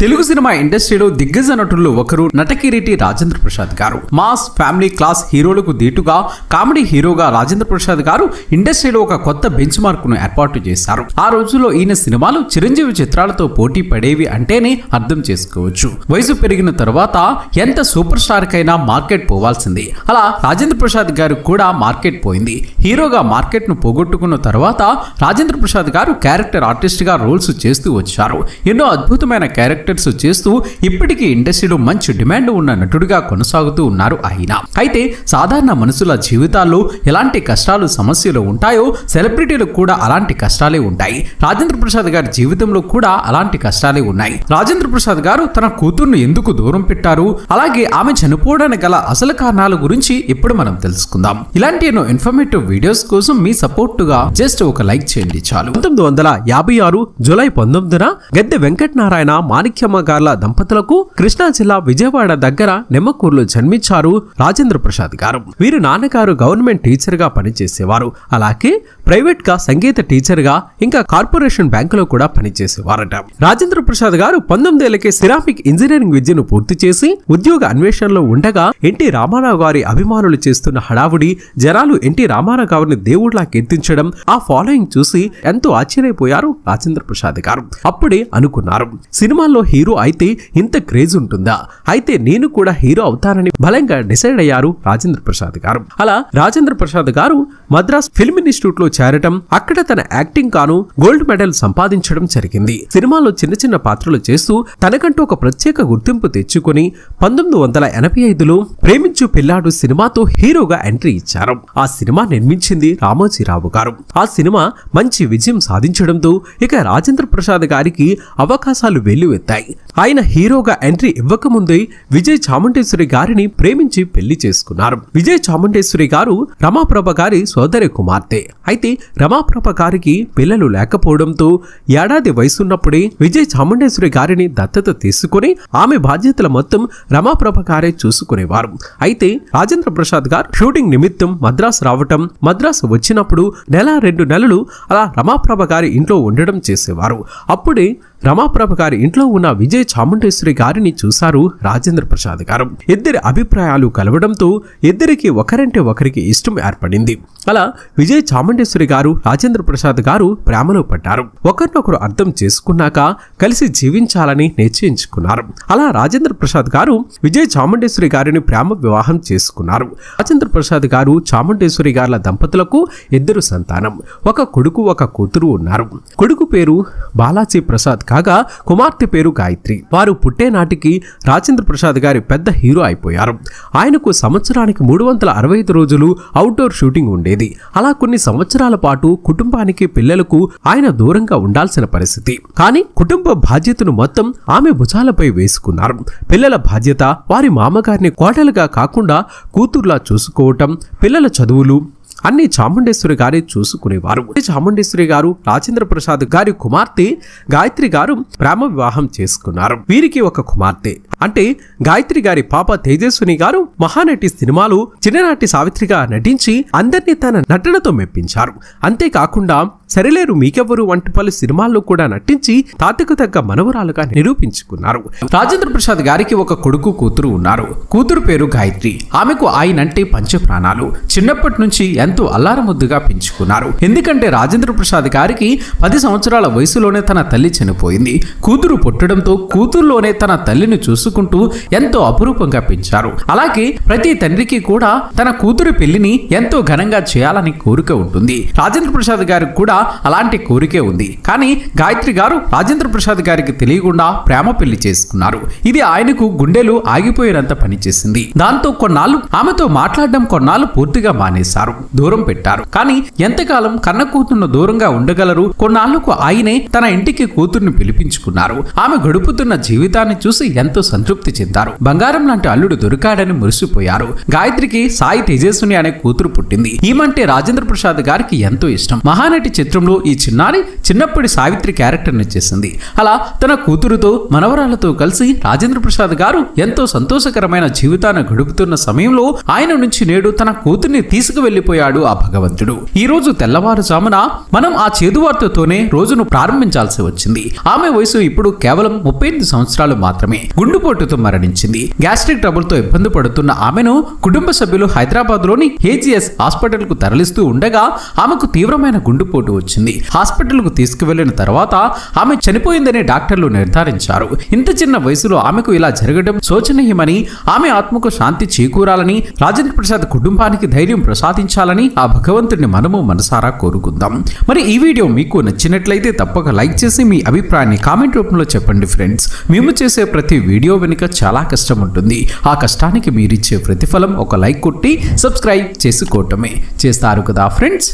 Telugu cinema ఇండస్ట్రీలో దిగ్గజ నటుల్లో ఒకరు నటకిరీటి రాజేంద్ర ప్రసాద్ గారు. మాస్ ఫ్యామిలీ క్లాస్ హీరోలకు దీటుగా కామెడీ హీరోగా రాజేంద్ర ప్రసాద్ గారు ఇండస్ట్రీలో ఒక కొత్త బెంచ్ మార్క్ను ఏర్పాటు చేశారు. ఆ రోజుల్లో ఈయన సినిమాలు చిరంజీవి చిత్రాలతో పోటీ పడేవి అంటేనే అర్థం చేసుకోవచ్చు. వయసు పెరిగిన తర్వాత ఎంత సూపర్ స్టార్ కైనా మార్కెట్ పోవాల్సింది. అలా రాజేంద్ర ప్రసాద్ గారు కూడా మార్కెట్ పోయింది. హీరోగా మార్కెట్ను పోగొట్టుకున్న తర్వాత రాజేంద్ర ప్రసాద్ గారు క్యారెక్టర్ ఆర్టిస్ట్గా రోల్స్ చేస్తూ వచ్చారు. ఎన్నో అద్భుతమైన క్యారెక్టర్ క్యారెక్టర్స్ చేస్తూ ఇప్పటికీ ఇండస్ట్రీలో మంచి డిమాండ్ ఉన్న నటుడిగా కొనసాగుతూ ఉన్నారు ఆయన. అయితే సాధారణ మనుషుల జీవితాల్లో ఎలాంటి కష్టాలు సమస్యలు ఉంటాయో సెలబ్రిటీలకు కూడా అలాంటి కష్టాలే ఉంటాయి. రాజేంద్ర ప్రసాద్ గారి జీవితంలో కూడా అలాంటి కష్టాలే ఉన్నాయి. రాజేంద్ర ప్రసాద్ గారు తన కూతుర్ను ఎందుకు దూరం పెట్టారు? అలాగే ఆమె చనిపోవడానికి గల అసలు కారణాల గురించి ఇప్పుడు మనం తెలుసుకుందాం. ఇలాంటి ఎన్నో ఇన్ఫర్మేటివ్ వీడియోస్ కోసం మీ సపోర్ట్గా జస్ట్ ఒక లైక్ చేయండి చాలు. పంతొమ్మిది వందల యాభై ఆరు జూలై పంతొమ్మిదిన గద్దె వెంకటనారాయణ మాణిక్య గార్ల దంపతులకు కృష్ణా జిల్లా విజయవాడ దగ్గర నిమ్మకూరులో జన్మించారు రాజేంద్ర ప్రసాద్ గారు. వీరి నాన్నగారు గవర్నమెంట్ టీచర్గా పనిచేసేవారు. అలాగే ప్రైవేట్గా సంగీత టీచర్గా ఇంకా కార్పొరేషన్ బ్యాంకులో కూడా పనిచేసేవారట. రాజేంద్ర ప్రసాద్ గారు పంతొమ్మిదేళ్ళకే సిరామిక్ ఇంజనీరింగ్ విద్యను పూర్తి చేసి ఉద్యోగ అన్వేషణలో ఉండగా ఎన్టీ రామారావు గారి అభిమానులు చేస్తున్న హడావుడి జనాలు ఎన్టీ రామారావు గారిని దేవుడిలా కీర్తించడం ఆ ఫాలోయింగ్ చూసి ఎంతో ఆశ్చర్యపోయారు రాజేంద్ర ప్రసాద్ గారు. అప్పుడే అనుకున్నారు. సినిమాల్లో హీరో అయితే ఇంత క్రేజ్ ఉంటుందా? అయితే నేను కూడా హీరో అవుతానని బలంగా డిసైడ్ అయ్యారు రాజేంద్ర ప్రసాద్ గారు. అలా రాజేంద్ర ప్రసాద్ గారు మద్రాస్ ఫిల్మ్ ఇన్స్టిట్యూట్లో చేరటం అక్కడ తన యాక్టింగ్ కాను గోల్డ్ మెడల్ సంపాదించడం జరిగింది. సినిమాలో చిన్న చిన్న పాత్రలు చేస్తూ తనకంటూ ఒక ప్రత్యేక గుర్తింపు తెచ్చుకొని పంతొమ్మిది వందల ఎనభై ఐదులో ప్రేమించు పిల్లాడు సినిమాతో హీరోగా ఎంట్రీ ఇచ్చారు. ఆ సినిమా నిర్మించింది రామోజీరావు గారు. ఆ సినిమా మంచి విజయం సాధించడంతో ఇక రాజేంద్ర ప్రసాద్ గారికి అవకాశాలు వెల్లువెత్తాయి. ఆయన హీరోగా ఎంట్రీ ఇవ్వకముందే విజయ్ చాముండేశ్వరి గారిని ప్రేమించి పెళ్ళి చేసుకున్నారు. విజయ్ చాముండేశ్వరి గారు రమాప్రభ గారి సోదరి కుమార్తె. అయితే రమాప్రభ గారికి పిల్లలు లేకపోవడంతో ఏడాది వయసున్నప్పుడే విజయ్ చాముండేశ్వరి గారిని దత్తత తీసుకుని ఆమె బాధ్యతల మొత్తం రమాప్రభ గారే చూసుకునేవారు. అయితే రాజేంద్ర ప్రసాద్ గారు షూటింగ్ నిమిత్తం మద్రాసు రావటం మద్రాసు వచ్చినప్పుడు నెల రెండు నెలలు అలా రమాప్రభ గారి ఇంట్లో ఉండడం చేసేవారు. అప్పుడే రమాప్రభ గారి ఇంట్లో ఉన్న విజయ్ చాముండేశ్వరి గారిని చూశారు రాజేంద్ర ప్రసాద్ గారు. ఇద్దరి అభిప్రాయాలు కలవడంతో ఇద్దరికి ఒకరంటే ఒకరికి ఇష్టం ఏర్పడింది. అలా విజయ్ చాముండేశ్వరి గారు రాజేంద్ర ప్రసాద్ గారు ప్రేమలో పడ్డారు. ఒకరినొకరు అర్థం చేసుకున్నాక కలిసి జీవించాలని నిశ్చయించుకున్నారు. అలా రాజేంద్ర ప్రసాద్ గారు విజయ్ చాముండేశ్వరి గారిని ప్రేమ వివాహం చేసుకున్నారు. రాజేంద్ర ప్రసాద్ గారు చాముండేశ్వరి గారుల దంపతులకు ఇద్దరు సంతానం. ఒక కొడుకు ఒక కూతురు ఉన్నారు. కొడుకు పేరు బాలాజీ ప్రసాద్ కాగా కుమార్తె పేరు గాయత్రి. వారు పుట్టేనాటికి రాజేంద్ర ప్రసాద్ గారి పెద్ద హీరో అయిపోయారు. ఆయనకు సంవత్సరానికి మూడు వందల అరవై ఐదు రోజులు అవుట్డోర్ షూటింగ్ ఉండేది. అలా కొన్ని సంవత్సరాల పాటు కుటుంబానికి పిల్లలకు ఆయన దూరంగా ఉండాల్సిన పరిస్థితి. కానీ కుటుంబ బాధ్యతను మొత్తం ఆమె భుజాలపై వేసుకున్నారు. పిల్లల బాధ్యత వారి మామగారిని కోటలుగా కాకుండా కూతుర్లా చూసుకోవటం పిల్లల చదువులు అన్ని చాముండేశ్వరి గారే చూసుకునేవారు. చాముండేశ్వరి గారు రాజేంద్ర ప్రసాద్ గారి కుమార్తె గాయత్రి గారు ప్రేమ వివాహం చేసుకున్నారు. వీరికి ఒక కుమార్తె. అంటే గాయత్రి గారి పాప తేజస్విని గారు మహానటి సినిమాలు చిన్ననాటి సావిత్రిగా నటించి అందరినీ తన నటనతో మెప్పించారు. అంతేకాకుండా సరిలేరు మీకెవ్వరు వంటి పలు సినిమాల్లో కూడా నటించి తాతకు తగ్గ మనవరాలుగా నిరూపించుకున్నారు. రాజేంద్ర ప్రసాద్ గారికి ఒక కొడుకు కూతురు ఉన్నారు. కూతురు పేరు గాయత్రి. ఆమెకు ఆయనంటే పంచ ప్రాణాలు చిన్నప్పటి నుంచి ఎంతో అల్లారముద్దుగా పెంచుకున్నారు. ఎందుకంటే రాజేంద్ర ప్రసాద్ గారికి పది సంవత్సరాల వయసులోనే తన తల్లి చనిపోయింది. కూతురు పుట్టడంతో కూతురులోనే తన తల్లిని చూసుకుంటూ ఎంతో అపురూపంగా పెంచారు. అలాగే ప్రతి తండ్రికి కూడా తన కూతురు పెళ్ళిని ఎంతో ఘనంగా చేయాలని కోరిక ఉంటుంది. రాజేంద్ర ప్రసాద్ గారికి కూడా అలాంటి కోరికే ఉంది. కానీ గాయత్రి గారు రాజేంద్ర ప్రసాద్ గారికి తెలియకుండా ప్రేమ పెళ్ళి చేసుకున్నారు. ఇది ఆయనకు గుండెలు ఆగిపోయినంత పనిచేసింది దాంతో కొన్నాళ్ళు ఆమెతో మాట్లాడడం కొన్నాళ్ళు పూర్తిగా మానేశారు. దూరం పెట్టారు. కానీ ఎంతకాలం కన్న కూతురును దూరంగా ఉండగలరు? కొన్నాళ్ళకు ఆయనే తన ఇంటికి కూతుర్ని పిలిపించుకున్నారు. ఆమె గడుపుతున్న జీవితాన్ని చూసి ఎంతో సంతృప్తి చెందారు. బంగారం లాంటి అల్లుడు దొరికాడని మురిసిపోయారు. గాయత్రికి సాయి తేజస్విని అనే కూతురు పుట్టింది. ఈమంటే రాజేంద్ర ప్రసాద్ గారికి ఎంతో ఇష్టం. మహానటి చిత్ర చిత్రంలో ఈ చిన్నారి చిన్నప్పటి సావిత్రి క్యారెక్టర్ని చేసింది. అలా తన కూతురుతో మనవరాలతో కలిసి రాజేంద్ర ప్రసాద్ గారు ఎంతో సంతోషకరమైన జీవితాన్ని గడుపుతున్న సమయంలో ఆయన నుంచి నేడు తన కూతుర్ని తీసుకువెళ్ళిపోయాడు ఆ భగవంతుడు. ఈ రోజు తెల్లవారుజామున మనం ఆ చేదువార్తతోనే రోజును ప్రారంభించాల్సి వచ్చింది. ఆమె వయసు ఇప్పుడు కేవలం ముప్పై ఎనిమిది సంవత్సరాలు మాత్రమే. గుండుపోటుతో మరణించింది. గ్యాస్ట్రిక్ ట్రబుల్తో ఇబ్బంది పడుతున్న ఆమెను కుటుంబ సభ్యులు హైదరాబాద్లోని హేజిఎస్ హాస్పిటల్కు తరలిస్తూ ఉండగా ఆమెకు తీవ్రమైన గుండుపోటు వచ్చింది. హాస్పిటల్కు తీసుకువెళ్ళిన తర్వాత ఆమె చనిపోయిందని డాక్టర్లు నిర్ధారించారు. ఇంత చిన్న వయసులో ఆమెకు ఇలా జరగడం శోచనీయమని ఆమె ఆత్మకు శాంతి చేకూరాలని రాజేంద్ర ప్రసాద్ కుటుంబానికి ధైర్యం ప్రసాదించాలని ఆ భగవంతుడిని మనము మనసారా కోరుకుందాం. మరి ఈ వీడియో మీకు నచ్చినట్లయితే తప్పక లైక్ చేసి మీ అభిప్రాయాన్ని కామెంట్ రూపంలో చెప్పండి ఫ్రెండ్స్. మేము చేసే ప్రతి వీడియో వెనుక చాలా కష్టం ఉంటుంది. ఆ కష్టానికి మీరిచ్చే ప్రతిఫలం ఒక లైక్ కొట్టి సబ్స్క్రైబ్ చేసుకోవటమే. చేస్తారు కదా ఫ్రెండ్స్?